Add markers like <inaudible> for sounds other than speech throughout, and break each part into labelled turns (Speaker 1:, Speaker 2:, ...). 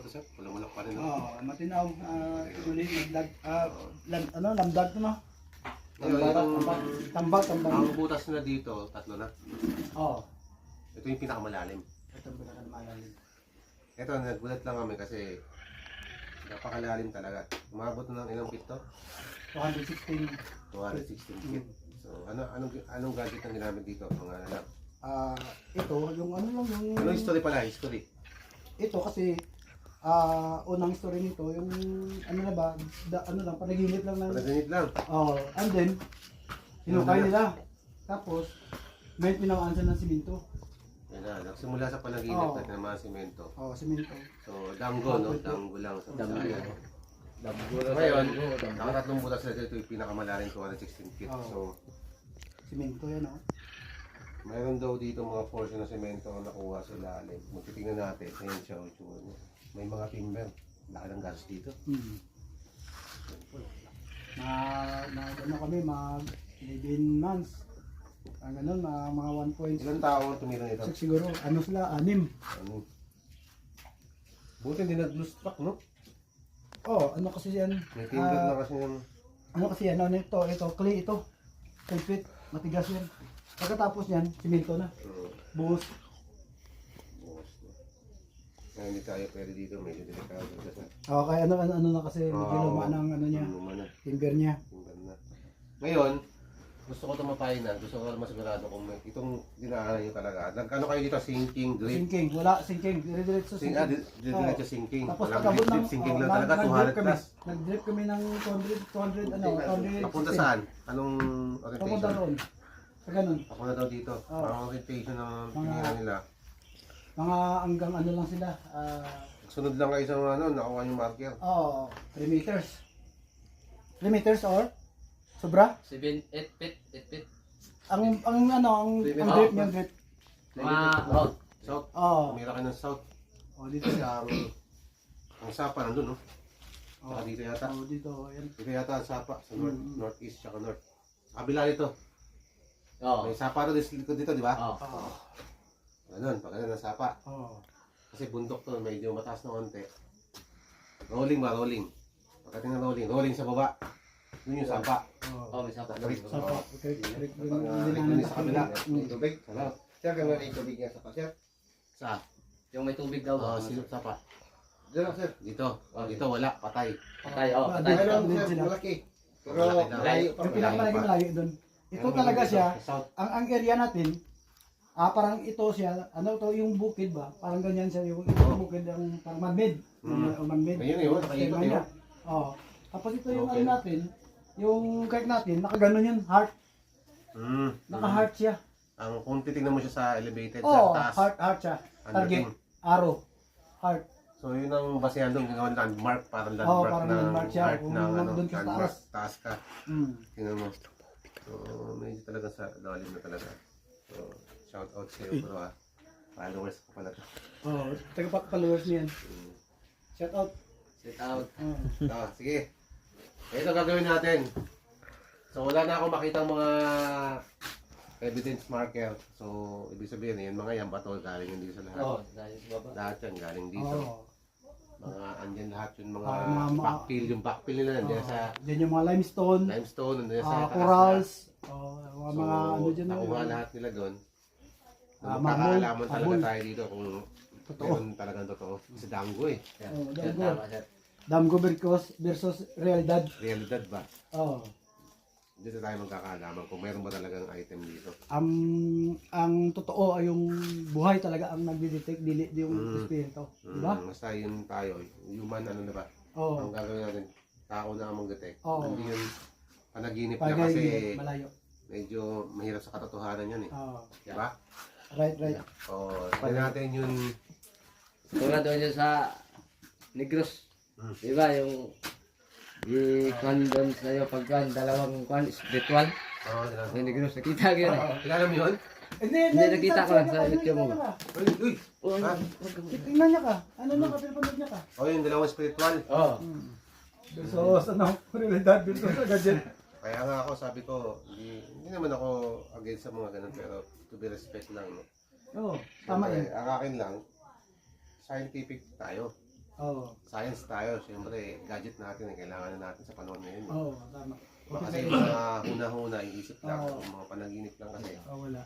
Speaker 1: to sir. Walang-walak pa rin.
Speaker 2: Oo, matinaw. Uh, uli, nagdag, ah, lam, ano, lamdag to no?
Speaker 1: Ngayon,
Speaker 2: Tambak,
Speaker 1: itong,
Speaker 2: tambak, tambak, tambak.
Speaker 1: ang butas na dito, tatlo na.
Speaker 2: Oo.
Speaker 1: Ito yung pinakamalalim.
Speaker 2: Ito ang pinakamalalim.
Speaker 1: Ito, nagulat lang kami kasi napakalalim talaga. Umabot na ng ilang feet to?
Speaker 2: 216.
Speaker 1: 216 feet. So, ano, anong, anong gadget ang ginamit dito? Mga ano lang.
Speaker 2: Ah, ito, yung ano lang, yung...
Speaker 1: Ano history pala? History.
Speaker 2: Ito kasi, ah, unang story nito, yung, ano na ba, da, ano lang, panaginip lang ng...
Speaker 1: Panaginip lang.
Speaker 2: Oh, and then, hinukay
Speaker 1: Ano na?
Speaker 2: nila. Tapos, may pinawaan sila ng siminto.
Speaker 1: Yan na, nagsimula sa panaginip
Speaker 2: Oo.
Speaker 1: natin ng mga simento.
Speaker 2: Oh, siminto.
Speaker 1: So, danggo, no? Danggo lang sa
Speaker 3: Danggo.
Speaker 1: Bisaya.
Speaker 3: Damgo
Speaker 1: So, ngayon, nakatatlong butas na dito, yung pinakamalalim 216 feet.
Speaker 2: Oo.
Speaker 1: So,
Speaker 2: Siminto yan, oh.
Speaker 1: mayroon daw dito mga portion ng semento na nakuha sa ilalim. Magtitingnan natin. Ayan siya, oh, tsura niya. May mga timber. Laki ng gas dito.
Speaker 2: Hmm. Na, na, ano kami, mag 11 months. Ang ganun, mga, mga 1.6
Speaker 1: Ilang tao ang tumira nito?
Speaker 2: siguro. Ano sila, anim.
Speaker 1: Ano? Buti hindi nag-loose track, no?
Speaker 2: Oh, ano kasi yan?
Speaker 1: May timber
Speaker 2: Ah,
Speaker 1: na kasi yung...
Speaker 2: ano kasi yan, ano ito, ito, clay ito. Concrete, matigas yan. Pagkatapos yan, siminto na.
Speaker 1: Uh,
Speaker 2: Buhos.
Speaker 1: Na. Hindi tayo pwede dito. Medyo delikado kasi.
Speaker 2: Oh, kaya ano, ano, ano na kasi,
Speaker 1: Oo.
Speaker 2: medyo luma ng ano niya,
Speaker 1: Luma na.
Speaker 2: timber niya.
Speaker 1: Timber na. Ngayon, gusto ko tumapayin na. Gusto ko lang masigurado kung may, itong dinaanan nyo talaga. Nagkano kayo dito? Sinking, drip.
Speaker 2: Sinking, wala, sinking, dire-diretso
Speaker 1: Sing,
Speaker 2: sinking.
Speaker 1: ah, di- di-
Speaker 2: Oo.
Speaker 1: diretso sinking.
Speaker 2: Tapos
Speaker 1: Walang
Speaker 2: pagkabot
Speaker 1: drip,
Speaker 2: ng,
Speaker 1: drip, sinking
Speaker 2: oh,
Speaker 1: lang
Speaker 2: nag-
Speaker 1: talaga.
Speaker 2: nag-drip
Speaker 1: 200
Speaker 2: kami,
Speaker 1: plus.
Speaker 2: nag-drip kami ng 200, 200, ano, 200.
Speaker 1: Papunta saan? Anong
Speaker 2: Papunta
Speaker 1: orientation?
Speaker 2: roon. Sa ganun.
Speaker 1: Ako na daw dito.
Speaker 2: Oo.
Speaker 1: Parang orientation ng
Speaker 2: Mga-
Speaker 1: tinira nila.
Speaker 2: Mga hanggang ano lang sila, ah,
Speaker 1: Sunod lang kayo sa mga ano, nakuha yung marker.
Speaker 2: oh, 3 meters. 3 meters or? Sobra?
Speaker 3: 7, 8 feet, 8 feet.
Speaker 2: Ang, ang ano, ang,
Speaker 3: Three
Speaker 2: ang
Speaker 3: meters.
Speaker 2: drip niya, drip.
Speaker 3: Mga, oh,
Speaker 1: South.
Speaker 2: Oh,
Speaker 1: Tumira kayo ng south.
Speaker 2: oh dito
Speaker 1: Kasi
Speaker 2: siya.
Speaker 1: ang, ang sapa nandun, no?
Speaker 2: Oh,
Speaker 1: Saka dito yata.
Speaker 2: oh, dito, yan.
Speaker 1: Dito yata ang sapa sa north,
Speaker 2: Mm.
Speaker 1: northeast tsaka north. Kabila nito.
Speaker 3: oh,
Speaker 1: May sapa rin dito, dito, dito, di ba?
Speaker 3: oh.
Speaker 2: Oh,
Speaker 1: Ganun, pag ganun ang sapa.
Speaker 2: oh.
Speaker 1: Kasi bundok to, medyo mataas na konti. Rolling ba, rolling? Pagdating ng rolling, rolling sa baba. Yun yung sapa.
Speaker 2: Oh,
Speaker 3: Oh, may sapa.
Speaker 1: Correct.
Speaker 2: sa Hindi
Speaker 1: ah,
Speaker 2: na
Speaker 1: ito sa kabila. Tubig. Sarap.
Speaker 4: Sir, gano'n yung tubig niya sa pasir?
Speaker 1: Sa?
Speaker 3: Yung may tubig daw.
Speaker 1: Oh, sino sapa?
Speaker 4: Diyan lang, sir.
Speaker 1: Dito. Oh, dito wala, patay.
Speaker 3: Patay, oh,
Speaker 2: Ah,
Speaker 3: patay.
Speaker 2: dito.
Speaker 4: Meron, sir, malaki. Pero.
Speaker 2: Yung pinakamalaki
Speaker 1: pa.
Speaker 2: malayo doon. Ito talaga
Speaker 1: dito,
Speaker 2: siya, ang ang area natin, ah parang ito siya, ano to yung bukid ba? Parang ganyan siya yung ito yung bukid ang parang man-made.
Speaker 1: Mm.
Speaker 2: Mm. man-made.
Speaker 1: Ayun yun, nakaikot yun.
Speaker 2: Oh. Tapos ito yung
Speaker 1: Okay.
Speaker 2: ano natin, yung cake natin, nakaganon yun, heart.
Speaker 1: Mm.
Speaker 2: Naka-heart siya.
Speaker 1: Ang kung titignan mo siya sa elevated,
Speaker 2: Oh,
Speaker 1: sa taas.
Speaker 2: heart, heart siya. Target, arrow, heart.
Speaker 1: So yun ang basehan doon, ginawa landmark, parang
Speaker 2: Oo,
Speaker 1: landmark
Speaker 2: parang
Speaker 1: ng
Speaker 2: landmark siya,
Speaker 1: art
Speaker 2: kung
Speaker 1: ng ano,
Speaker 2: nandun ka sa
Speaker 1: landmark,
Speaker 2: taas.
Speaker 1: taas ka.
Speaker 2: Mm.
Speaker 1: Tingnan mo. So, medyo talaga sa lalim na talaga. So, shout out sa iyo, bro ah. Followers ko pala to.
Speaker 2: Oh, taga-followers niyan.
Speaker 1: Mm.
Speaker 2: Shout out.
Speaker 3: Sit out.
Speaker 2: Oh.
Speaker 1: Ah, sige. Ito gagawin natin. So, wala na akong makitang mga evidence marker. So, ibig sabihin, yan mga yan, bato galing hindi sa lahat.
Speaker 3: Oh, dahil sa baba.
Speaker 1: Lahat yan galing dito.
Speaker 2: Oh.
Speaker 1: Mga, andyan lahat yung mga
Speaker 2: Ah, mga- mga-
Speaker 1: backfill, yung backfill nila, nandiyan sa
Speaker 2: Diyan yung mga limestone,
Speaker 1: limestone, nandiyan sa
Speaker 2: ah,
Speaker 1: taas
Speaker 2: corals, oh, mga,
Speaker 1: So,
Speaker 2: mga ano dyan.
Speaker 1: nakuha
Speaker 2: oh.
Speaker 1: lahat nila doon.
Speaker 2: Ah,
Speaker 1: Uh, Makakaalaman talaga
Speaker 2: marble.
Speaker 1: tayo dito kung
Speaker 2: Totoo.
Speaker 1: meron talagang totoo. Kasi danggo eh.
Speaker 3: Yan.
Speaker 2: Oh,
Speaker 3: Yan,
Speaker 2: damgo.
Speaker 3: tama, sir.
Speaker 2: Damgo versus, versus realidad.
Speaker 1: Realidad ba?
Speaker 2: Oh.
Speaker 1: Dito tayo magkakaalaman kung meron ba talagang item dito.
Speaker 2: Ang ang totoo ay yung buhay talaga ang nagdi-detect dili yung
Speaker 1: Mm.
Speaker 2: espiritu,
Speaker 1: Mm,
Speaker 2: di ba?
Speaker 1: Basta yun tayo, human ano na ba?
Speaker 2: Oh.
Speaker 1: Ang gagawin natin, tao na ang mag-detect.
Speaker 2: Oo.
Speaker 1: Hindi yun panaginip na
Speaker 2: Pagay
Speaker 1: kasi
Speaker 2: malayo.
Speaker 1: medyo mahirap sa katotohanan yan eh.
Speaker 2: Oh.
Speaker 1: Di
Speaker 2: Right, right.
Speaker 1: O, tignan natin yun.
Speaker 3: Tulad doon yun sa Negros.
Speaker 1: Hmm.
Speaker 3: Di ba yung i-kwan doon sa'yo pagkan dalawang kwan spiritual.
Speaker 1: Oo, tignan
Speaker 3: Yung Negros, nakita ko yun. eh.
Speaker 1: Kilala mo yun?
Speaker 2: Hindi,
Speaker 3: Hindi, nakita ko lang sa
Speaker 2: ano,
Speaker 3: YouTube mo.
Speaker 1: Uy, uy!
Speaker 3: Oh,
Speaker 1: Ah.
Speaker 3: muna.
Speaker 2: Tingnan niya ka. Ano na ka, pinapanood niya ka.
Speaker 1: O, yung dalawang spiritual.
Speaker 3: Oh.
Speaker 2: Hmm. Versus, ano, realidad versus sa gadget.
Speaker 1: Kaya nga ako, sabi ko, hindi, hindi naman ako against sa mga ganun, pero to be respect lang. No?
Speaker 2: Oo, tama
Speaker 1: Siyempre,
Speaker 2: yan.
Speaker 1: Ang akin lang, scientific tayo.
Speaker 2: Oo.
Speaker 1: Science tayo, siyempre, gadget natin, eh, kailangan na natin sa panahon ngayon.
Speaker 2: Oo, tama.
Speaker 1: Baka kasi yung mga huna-huna, iisip lang,
Speaker 2: Oo.
Speaker 1: yung mga panaginip lang kasi.
Speaker 2: Oh, wala.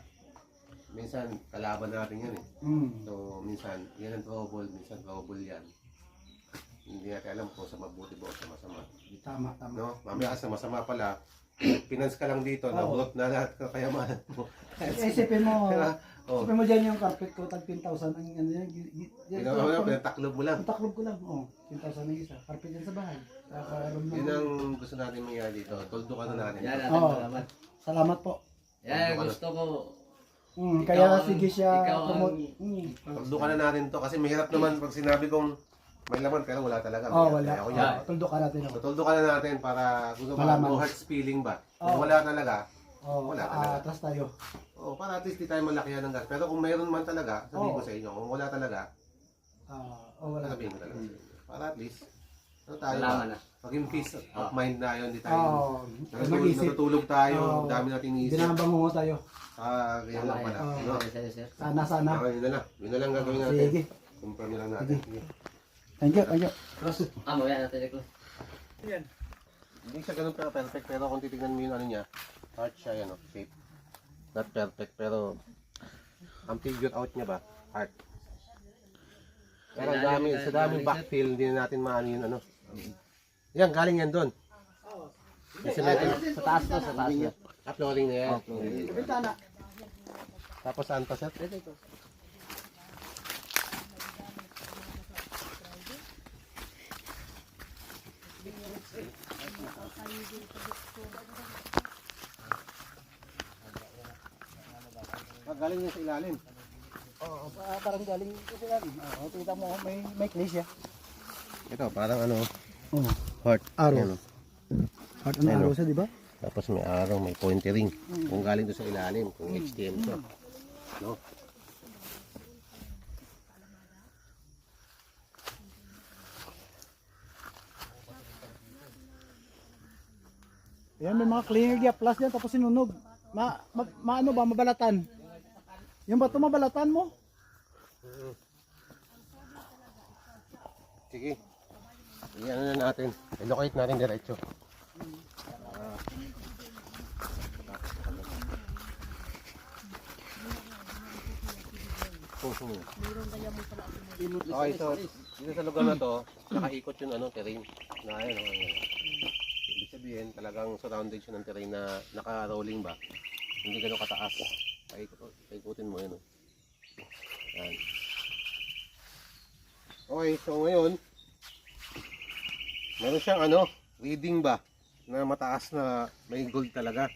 Speaker 1: Minsan, kalaban natin yun eh.
Speaker 2: Mm.
Speaker 1: So, minsan, yan ang trouble, minsan trouble yan. Hindi natin alam kung sa mabuti ba o sa masama.
Speaker 2: Tama, tama.
Speaker 1: No? Mamaya sa masama pala, finance ka lang dito,
Speaker 2: Oo.
Speaker 1: naburot na lahat ka kayamanan mo.
Speaker 2: Isipin mo, <laughs>
Speaker 1: Diba? Oh.
Speaker 2: isipin mo dyan yung carpet ko, tag 10,000 ang ano yan. gi- gi- yan,
Speaker 1: Ginawa mo lang,
Speaker 2: ito,
Speaker 1: pinataklob mo lang.
Speaker 2: Ang taklob ko lang, oh, 10,000 ang isa. Carpet yan sa bahay. Kakaroon
Speaker 1: Yun
Speaker 2: mo.
Speaker 1: ang gusto natin mangyari dito. Tuldo ka na natin.
Speaker 3: Yan natin
Speaker 2: Oo.
Speaker 3: salamat.
Speaker 2: Salamat po.
Speaker 3: Yan, gusto ko.
Speaker 2: Mm,
Speaker 3: Ikaw
Speaker 2: kaya
Speaker 3: ang-
Speaker 2: sige siya
Speaker 3: ikaw ang-
Speaker 2: promote. Mm.
Speaker 1: Tuldo ka na natin to. Kasi mahirap naman pag sinabi kong may laman pero wala talaga.
Speaker 2: Oh,
Speaker 1: Mahirap.
Speaker 2: wala.
Speaker 1: Kaya Ako
Speaker 2: Oh,
Speaker 1: yan.
Speaker 2: tuldo ka natin.
Speaker 1: So,
Speaker 2: Oh.
Speaker 1: tuldo ka na natin para gusto ba,
Speaker 2: Malaman.
Speaker 1: no hearts feeling ba? Kung
Speaker 2: Oo.
Speaker 1: wala talaga,
Speaker 2: Oh,
Speaker 1: Wala
Speaker 2: ah,
Speaker 1: talaga.
Speaker 2: atras tayo.
Speaker 1: oh, para at least di tayo malakihan ng gas. Pero kung mayroon man talaga, sabihin
Speaker 2: Oo.
Speaker 1: ko sa inyo, kung wala talaga,
Speaker 2: Ah, oh, wala.
Speaker 1: sabihin ko talaga. Para at least, ano tayo ba?
Speaker 3: na.
Speaker 1: Maging peace of
Speaker 3: Ah.
Speaker 1: mind na yun, di tayo.
Speaker 2: Oh,
Speaker 1: Natutulog,
Speaker 2: mag-isip.
Speaker 1: natutulog tayo,
Speaker 2: Oo.
Speaker 1: ang dami natin iniisip.
Speaker 2: Binabango tayo.
Speaker 1: Ah, ganyan lang pala.
Speaker 2: Oo.
Speaker 1: No?
Speaker 2: Sana, sana.
Speaker 1: Okay, yun na lang. Yun na lang gagawin natin.
Speaker 2: Sige.
Speaker 1: Confirm na lang natin. Sige.
Speaker 2: Thank you, thank you.
Speaker 3: Ah, mamaya natin ito.
Speaker 1: Hindi siya ganun pero perfect, pero kung titignan mo yung ano niya, heart siya yan, oh, shape. Not perfect, pero ang figure out niya ba, heart. Pero ang dami, sa daming backfill, hindi na natin maano yun, ano. Yan, galing yan doon. Kasi natin,
Speaker 3: Sa taas to, sa taas to.
Speaker 1: flooring na yan. Tapos saan pa, sir? Ah, galing yan sa ilalim.
Speaker 2: Oo, pa- parang galing ko sila. Oo, kita mo, may, may clay siya.
Speaker 1: Ito, parang ano,
Speaker 2: Oo.
Speaker 1: heart.
Speaker 2: Arrow.
Speaker 1: Yan, oh.
Speaker 2: Heart and arrow
Speaker 1: oh.
Speaker 2: siya, di ba?
Speaker 1: Tapos may araw, may pointering. Kung galing doon sa ilalim, kung HTM siya. No?
Speaker 2: Yan, may mga cleaner dia plus yan, tapos sinunog. Ma, ma, maano ba, mabalatan. Yung bato mabalatan mo?
Speaker 1: Sige. Iyan na natin. I-locate natin diretso. Okay, so dito sa lugar na to, nakaikot yung ano, terrain. Na ayun, oh, ayun. Sabihin, talagang surrounded siya ng terrain na naka-rolling ba? Hindi gano'ng kataas. Paikutin mo yun. Oh. Yan. Okay, so ngayon, meron siyang ano, reading ba? Na mataas na may gold talaga.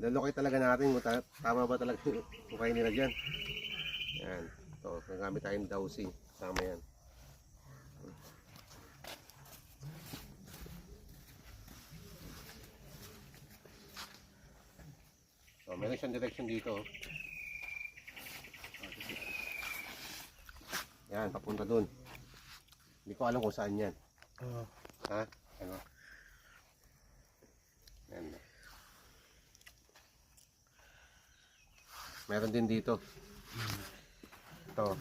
Speaker 1: Lalokay talaga natin kung ta- tama ba talaga <laughs> yung mukha nila dyan. Yan. So, nagamit tayong dowsing. Sama yan. So, meron siyang direction dito. oh. Yan, papunta dun. Hindi ko alam kung saan yan.
Speaker 2: Oo.
Speaker 1: Ha? Ano? Yan. Meron din dito. Ito.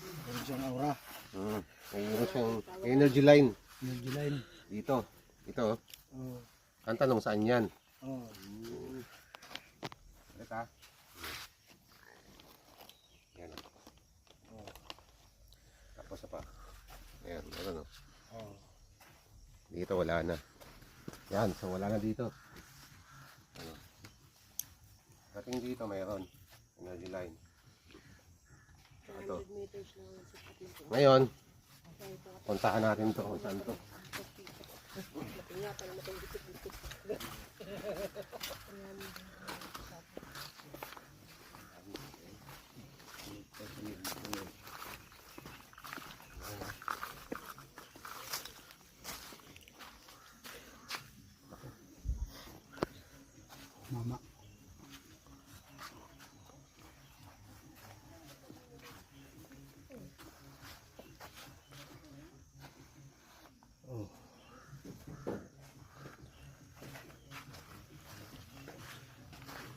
Speaker 2: Meron siyang aura.
Speaker 1: Mm. Mayroon siyang energy line
Speaker 2: Energy line.
Speaker 1: dito. Ito.
Speaker 2: Oo.
Speaker 1: Ang tanong saan yan?
Speaker 2: Oo.
Speaker 1: Ha? Yan. Tapos pa. Ayan, meron o.
Speaker 2: Oo.
Speaker 1: Dito wala na. Yan, so wala na dito. Ano? Dating dito mayroon. Energy line. Ito. Ngayon, puntahan natin to kung saan to.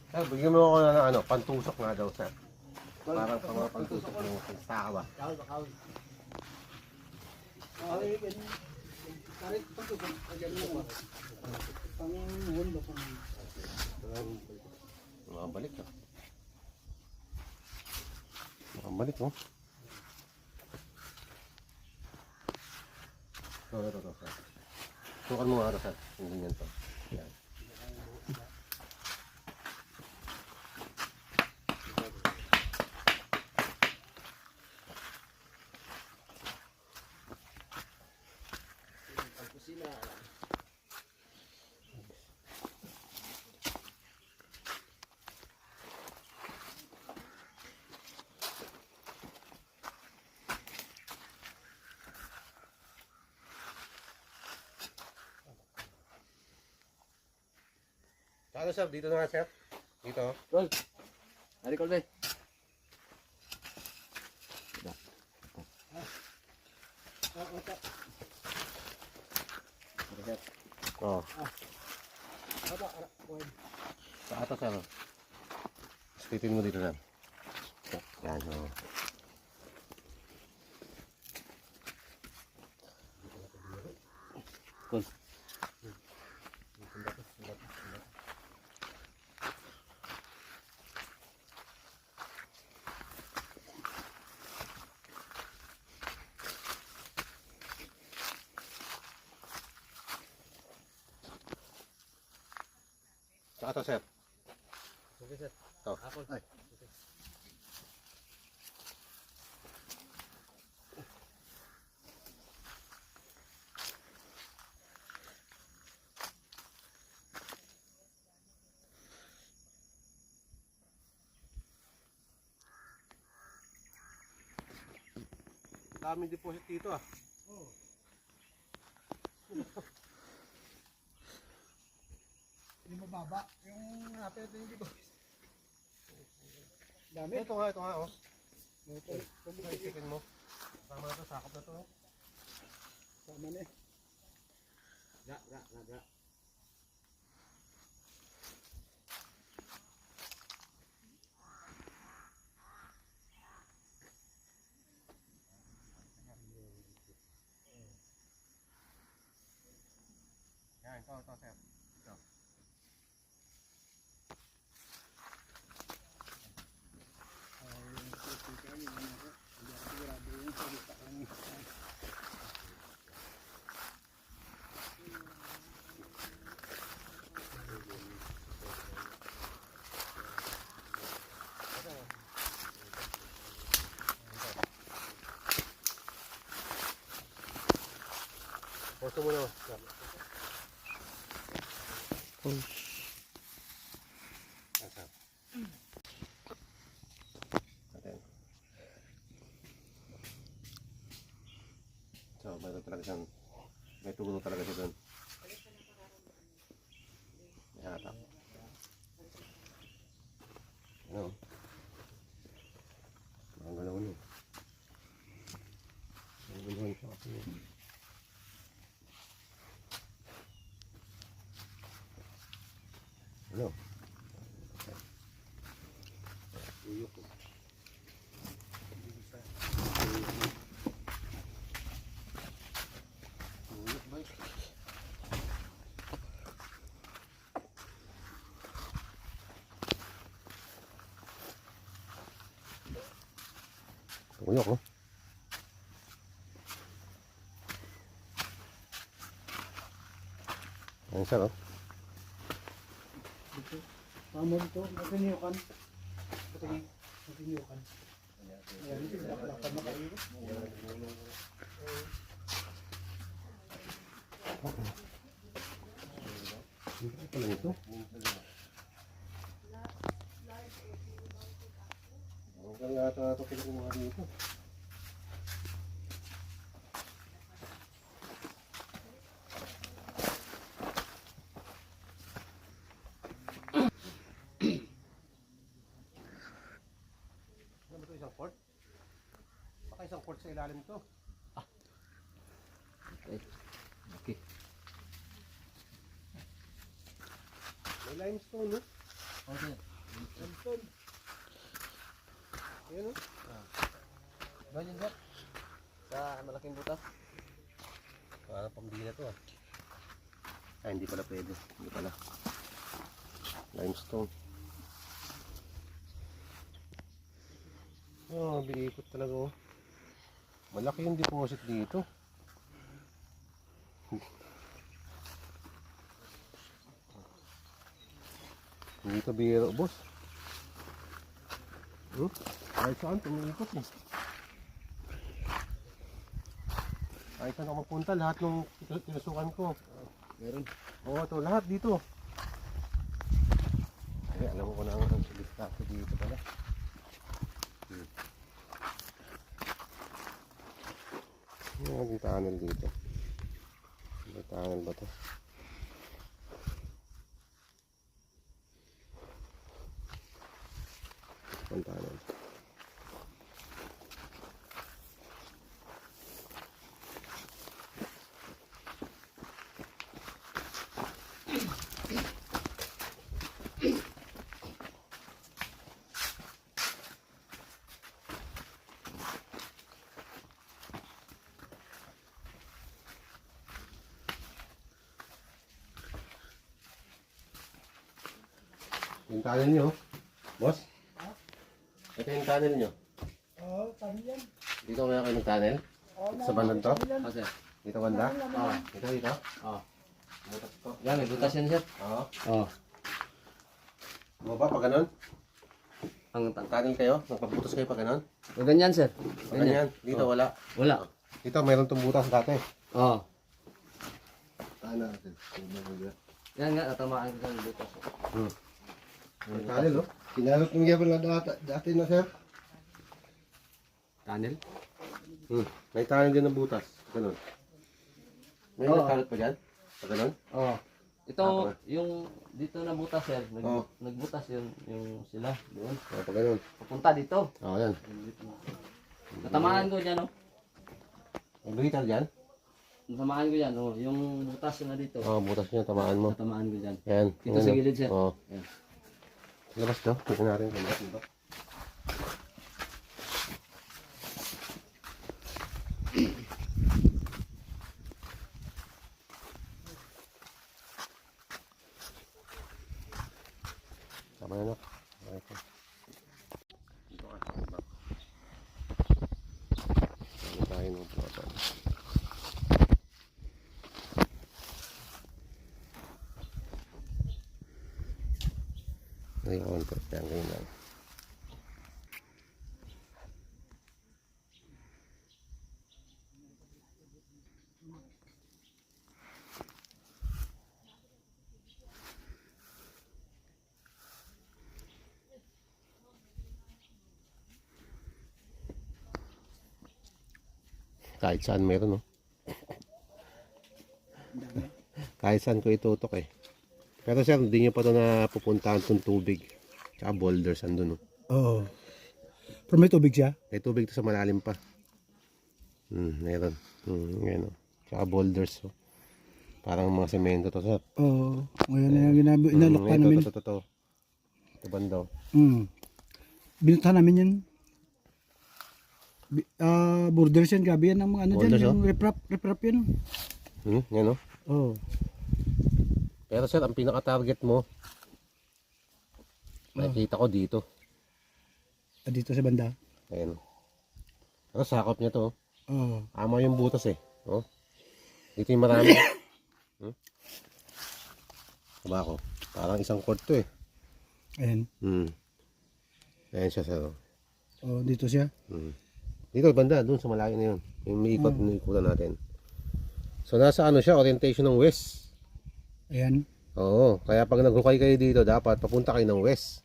Speaker 1: Sir, bigyan mo ako ng ano, pantusok nga daw, sir. Parang pang pantusok mo sa ba?
Speaker 2: Ay, ganyan. Karit pa to. Ganyan. Pang hundo pang.
Speaker 1: Makabalik ah. Makabalik oh. Ito, ito, ito. ito. Sukan mo nga ito, sir. Yung ganyan to. Yan. Ano sir? Dito na nga sir. Dito. oh.
Speaker 3: Roll. Ari ko.
Speaker 2: Ata, ara, kuwan.
Speaker 1: Sa atas ano? Stitin mo dito sir. Yan oh.
Speaker 3: Cool.
Speaker 1: Sa atas sir.
Speaker 3: Okay, sir.
Speaker 1: Ito.
Speaker 3: Ako.
Speaker 2: Ay.
Speaker 1: Daming deposit dito ah. <laughs>
Speaker 2: Hindi mababa. Yung natin ito hindi ko. Dami.
Speaker 1: Ito nga, ito nga oh.
Speaker 2: Ito, ito,
Speaker 1: isikin mo. Tama na to, sakop na to. oh.
Speaker 2: Sama na eh.
Speaker 3: Ga, ga, ga, ga.
Speaker 1: Yan, ito, ito sir. Ito. Posto mo na. sir. Yan, sir. Atin. So, mayroon talaga siyang may tulo talaga siya doon. May hatak. Ano? Ang galaw niyo. Ang galaw niyo kasi. Ano? Tuyok, oh. Ayan, oh.
Speaker 2: Tama dito. Matiniyukan. Patingin. Matiniyukan. Ayan, ito. Lakad na kayo.
Speaker 1: Ano pala ito? Ang kaya ata ito pinakumuha dito. Ano ba ito isang port? Baka isang port sa ilalim ito.
Speaker 3: Okay. Okay.
Speaker 1: May limestone, no?
Speaker 3: Okay.
Speaker 1: Limestone. Ayan, no?
Speaker 3: Ganyan, sir. Sa malaking butas.
Speaker 1: Parang pambila to ah. Ay, hindi pala pwede. Hindi pala. Limestone. Oh, biikot talaga oh. Malaki yung deposit dito. Hindi ka biro, boss. Hmm? Kahit saan, tumiikot eh. Kahit saan ako magpunta, lahat ng tinusukan ko.
Speaker 3: Meron.
Speaker 1: Oo, to lahat dito. Ay, alam ko na ang listaso dito pala. Ano yung tunnel dito? May tunnel ba to? Ang tunnel. Yung tunnel nyo. Boss? Ito yung tunnel nyo.
Speaker 2: Oo, kami yan.
Speaker 1: Dito kaya kayo ng-tunnel? Sa bandang to?
Speaker 3: Ah, sir.
Speaker 1: Dito banda?
Speaker 3: Oo.
Speaker 1: Dito, dito?
Speaker 3: Oo.
Speaker 1: Butas to.
Speaker 3: Yan, may butas yan, sir.
Speaker 1: Oo.
Speaker 3: Oo.
Speaker 1: Baba pa ganun?
Speaker 3: Ang
Speaker 1: Tunnel kayo? Nagpabutas kayo pa ganun?
Speaker 3: O, ganyan, sir.
Speaker 1: Pa ganyan? Dito wala.
Speaker 3: Wala.
Speaker 1: Dito mayroon itong butas dati.
Speaker 3: Oo.
Speaker 4: Ano natin?
Speaker 3: Yan nga, natamaan ko ng butas.
Speaker 1: Hmm. Yung tunnel, oh.
Speaker 4: Kinalot ng yapon na dati, dati na sir.
Speaker 3: Tunnel?
Speaker 1: Hmm. May tunnel din ng butas. Ganun. May
Speaker 3: Oo.
Speaker 1: nagkalot pa dyan? Pa ganun?
Speaker 3: Oo. Ito,
Speaker 1: Ah,
Speaker 3: yung dito na butas, sir. Nag,
Speaker 1: Oo.
Speaker 3: Nagbutas yun, yung sila. Doon.
Speaker 1: Oo, pa ganun.
Speaker 3: Papunta dito.
Speaker 1: Oo, yan.
Speaker 3: Natamaan ko dyan, oh.
Speaker 1: May luhitan dyan?
Speaker 3: Natamaan ko dyan, oh. Yung butas na dito.
Speaker 1: Oo, butas niya. Tamaan mo.
Speaker 3: Natamaan ko dyan.
Speaker 1: Yan.
Speaker 3: Dito sa gilid, sir.
Speaker 1: Oo.
Speaker 3: Yan.
Speaker 1: Labas to. Tignan natin kung labas dito. Tama na. Okay po. Dito ka. Back. Ano tayo ng plata? Ay, konti. Yan, ganyan. Kahit saan meron, no? <laughs> Kahit saan ko itutok eh. Pero sir, hindi nyo pa ito na pupuntahan itong tubig. Tsaka boulders andun, no?
Speaker 2: Oo. Pero may tubig siya.
Speaker 1: May tubig to sa malalim pa. Hmm, meron. Hmm, ngayon, no? Tsaka boulders, oh. Parang mga semento to, sir.
Speaker 2: Oo. Ngayon na yung ginab-
Speaker 1: Hmm,
Speaker 2: inalok pa namin.
Speaker 1: Ito, ito, ito. Ito banda, oh.
Speaker 2: Hmm. Binutahan namin yan. Ah, borders yan, gabi yan ang mga ano dyan,
Speaker 1: Borders,
Speaker 2: yung reprap, reprap yan.
Speaker 1: Hmm, yan, oh.
Speaker 2: Oo.
Speaker 1: Pero sir, ang pinaka-target mo, nakikita ko dito.
Speaker 2: Ah, dito sa banda.
Speaker 1: Ayan. Pero sakop niya to, oh.
Speaker 2: Oo.
Speaker 1: Ama yung butas eh. Oh. Dito yung marami. <coughs> hmm? Diba ako? Parang isang court to eh.
Speaker 2: Ayan.
Speaker 1: Hmm. Ayan siya sir. oh.
Speaker 2: Oo, dito siya.
Speaker 1: Hmm. Dito banda, dun sa malayo na yun. Yung may ikot, hmm. ikutan natin. So nasa ano siya, orientation ng west.
Speaker 2: Ayan.
Speaker 1: Oo. Kaya pag naghukay kayo dito, dapat papunta kayo ng west.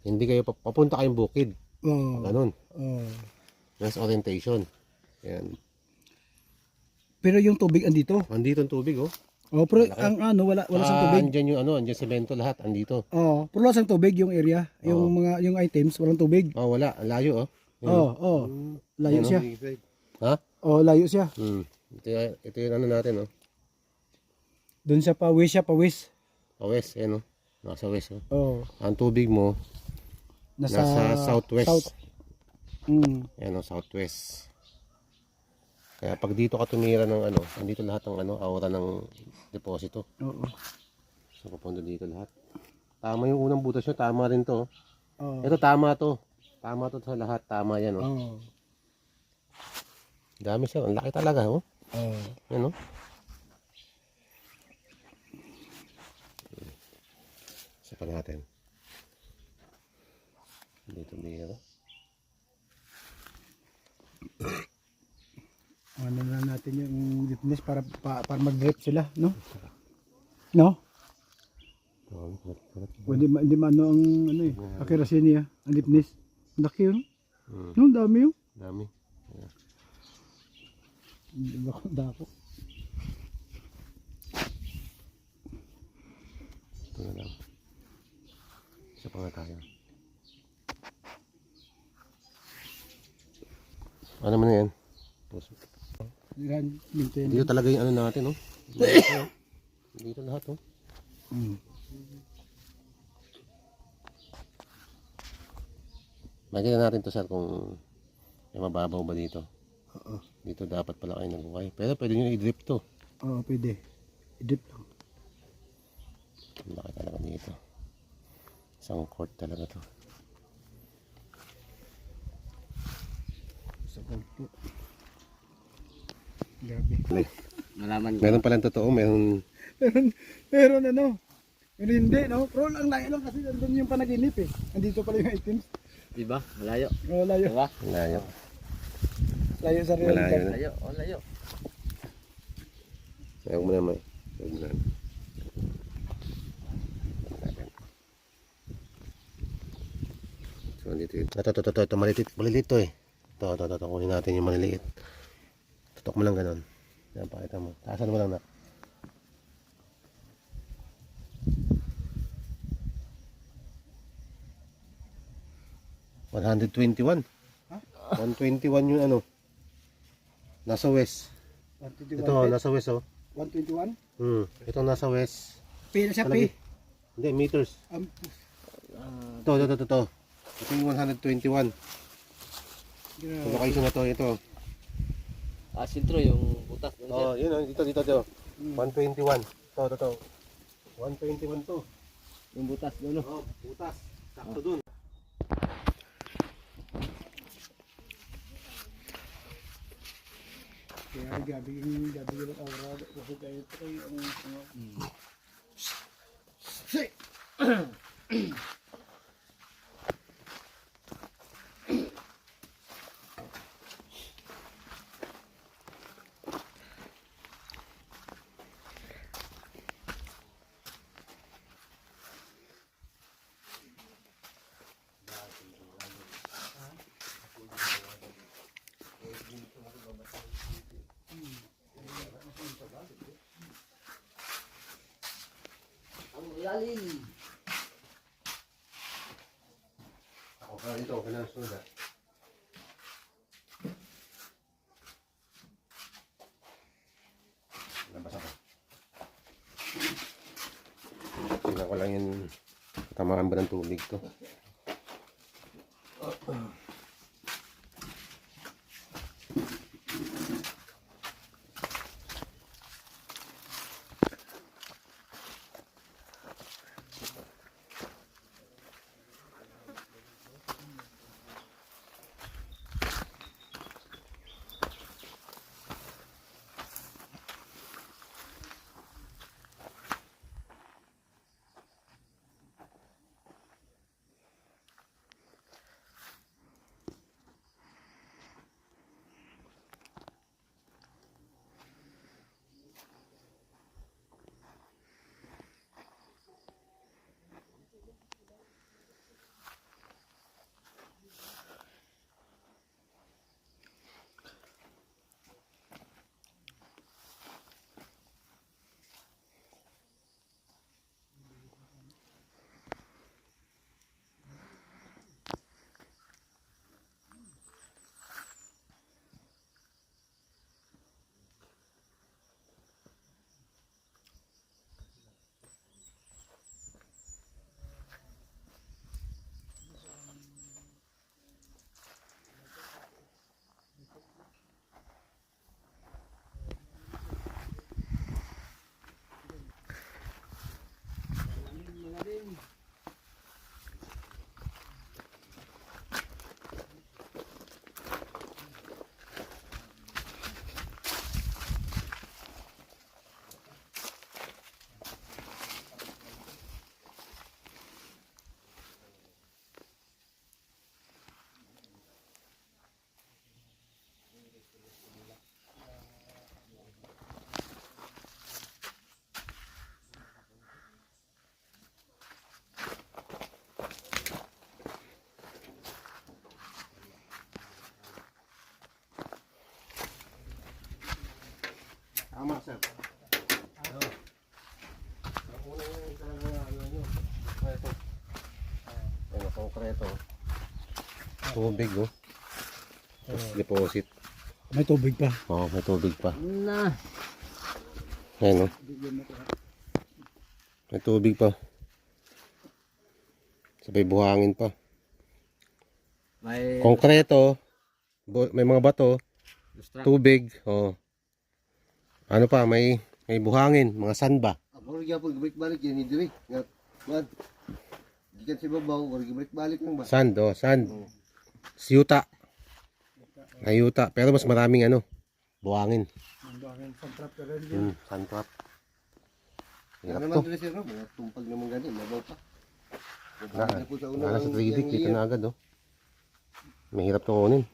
Speaker 1: Hindi kayo pap- papunta kayong bukid.
Speaker 2: Oo.
Speaker 1: Ganun.
Speaker 2: Oo.
Speaker 1: Nasa orientation. Ayan.
Speaker 2: Pero yung tubig andito.
Speaker 1: Andito ang tubig oh.
Speaker 2: Oh, pero ang ano, wala, wala sa
Speaker 1: Ah,
Speaker 2: tubig.
Speaker 1: Andyan yung ano, andyan semento lahat, andito.
Speaker 2: Oo, pero wala sa tubig yung area. Yung mga, yung items, walang tubig.
Speaker 1: Oh, wala. Ang layo oh.
Speaker 2: Oo, oo. Layo
Speaker 1: Yan,
Speaker 2: siya.
Speaker 1: Ha?
Speaker 2: Oo, layo siya.
Speaker 1: Hmm. Ito, y- ito yung ano natin, oh.
Speaker 2: Doon sa pawis siya, pawis.
Speaker 1: Sa west, yan, oh. Nasa west, oh.
Speaker 2: Oo.
Speaker 1: Ang tubig mo,
Speaker 2: Nasa,
Speaker 1: nasa southwest.
Speaker 2: South. Mm.
Speaker 1: Yan, oh, southwest. Kaya pag dito ka tumira ng ano, andito lahat ng ano, aura ng deposito.
Speaker 2: Oo.
Speaker 1: So papunta dito lahat. Tama yung unang butas nyo, tama rin to.
Speaker 2: Oo.
Speaker 1: Ito tama to. Tama to sa lahat, tama yan oh.
Speaker 2: Oo.
Speaker 1: Dami sir, ang laki talaga oh.
Speaker 2: Oo.
Speaker 1: Yan oh. Isa pa natin. Dito dito.
Speaker 2: Ano na natin yung witness para pa, para mag-drip sila, no? No?
Speaker 1: Oh, kulat.
Speaker 2: Hindi ma, hindi ma ano ang ano eh. Accuracy niya, ang deepness. Ang Laki yun.
Speaker 1: Hmm,
Speaker 2: No, dami yun.
Speaker 1: dami.
Speaker 2: Dako, dako.
Speaker 1: Ito na lang. Isa pa nga tayo. Ano man yan? Tapos,
Speaker 2: Yan.
Speaker 1: Dito talaga yung ano natin, oh. Dito. Dito lahat, oh.
Speaker 2: Mm.
Speaker 1: Makikita natin to, sir, kung may mababaw ba dito. Dito dapat pala kayo nagukay. Pero pwede nyo i-drip to.
Speaker 2: Oo, pwede. I-drip lang.
Speaker 1: Ang laki talaga dito. Isang court talaga to.
Speaker 2: Sa kulpo. Grabe.
Speaker 3: Malaman ko.
Speaker 1: Meron palang totoo, meron...
Speaker 2: Meron, meron ano. Pero hindi, no? Pero ang layo lang kasi nandun yung panaginip eh. Andito pala yung items.
Speaker 3: Diba? Malayo.
Speaker 2: Oh, layo.
Speaker 3: Diba?
Speaker 1: Layo.
Speaker 2: Layo sa real
Speaker 1: Malayo
Speaker 2: life.
Speaker 1: na.
Speaker 3: Layo. Oh, layo.
Speaker 1: Ayaw mo naman. Ayaw mo naman. So, dito yun. Ito, ito, ito, ito, ito, maliliit, maliliit to eh. Ito, ito, ito, kunin natin yung maliliit. Tutok mo lang ganun. Yan, pakita mo. Taasan mo lang na. One hundred twenty-one. 121 yung ano. Nasa west.
Speaker 2: 121.
Speaker 1: Ito, nasa west oh.
Speaker 2: 121?
Speaker 1: Hmm. Ito nasa west.
Speaker 2: P na siya,
Speaker 1: Palagi.
Speaker 2: P.
Speaker 1: Hindi, meters.
Speaker 2: Um,
Speaker 1: Ito, ito, ito, ito. Ito yung 121. Yung
Speaker 2: grabe.
Speaker 1: location na to, ito.
Speaker 3: Ah, sintro yung butas. doon, sir.
Speaker 1: Oh, yun oh, dito, dito, dito. 121. Ito, ito, ito. 121 to.
Speaker 3: Yung butas doon. no?
Speaker 1: Oh, butas. Sakto dun.
Speaker 2: Kaya gabi yung gabi yung aura. Kasi kayo ito yung ano.
Speaker 1: Ako ka dito, okay na sunod ah. Labas ako. Tingnan ko lang yung tamaan ba ng tubig to. Sir. Ano? Ang una yung talaga ano nyo. Konkreto. Ano, konkreto. Tubig, oh. Tapos deposit.
Speaker 2: May tubig pa.
Speaker 1: Oo, may tubig pa.
Speaker 3: Na.
Speaker 1: Ayan, oh. May tubig pa. Sabay buhangin pa.
Speaker 3: May
Speaker 1: Konkreto. May mga bato. Tubig. Oh. Ano pa, may may buhangin, mga sandba.
Speaker 4: Ako rin gyapon balik-balik yan diri. Nga kuan. Gikan si babaw, wala balik-balik nang ba.
Speaker 1: Sand, oh, sand. Siyuta. Ayuta. Pero mas maraming ano, buhangin. Hmm, sand trap. Hirap
Speaker 4: Ano
Speaker 1: to.
Speaker 4: naman diri sir? Mga tumpag naman gani, mabaw pa.
Speaker 1: Na,
Speaker 4: po una
Speaker 1: na sa
Speaker 4: ang
Speaker 1: 3D,
Speaker 4: iyang
Speaker 1: kita na agad, oh. Mahirap to kunin.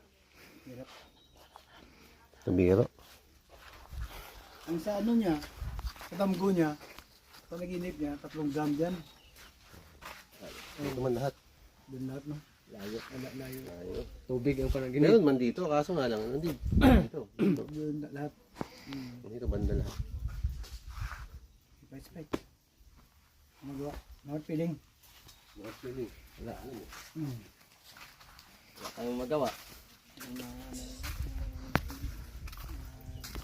Speaker 1: Ito biro.
Speaker 2: Ang sa ano niya, sa damgo niya, sa naginip niya, tatlong gram dyan.
Speaker 1: Ito man lahat.
Speaker 2: Doon lahat, no?
Speaker 3: Layo, ala, layo. Tubig ang panaginip.
Speaker 1: Meron man dito, kaso nga lang, hindi. Dito, dito.
Speaker 2: Doon lahat.
Speaker 1: Dito banda lahat.
Speaker 2: Spike, spike. Magawa. Not feeling.
Speaker 1: Mga feeling.
Speaker 3: Wala.
Speaker 2: Hmm.
Speaker 3: Wala kayong magawa.
Speaker 2: Mga ano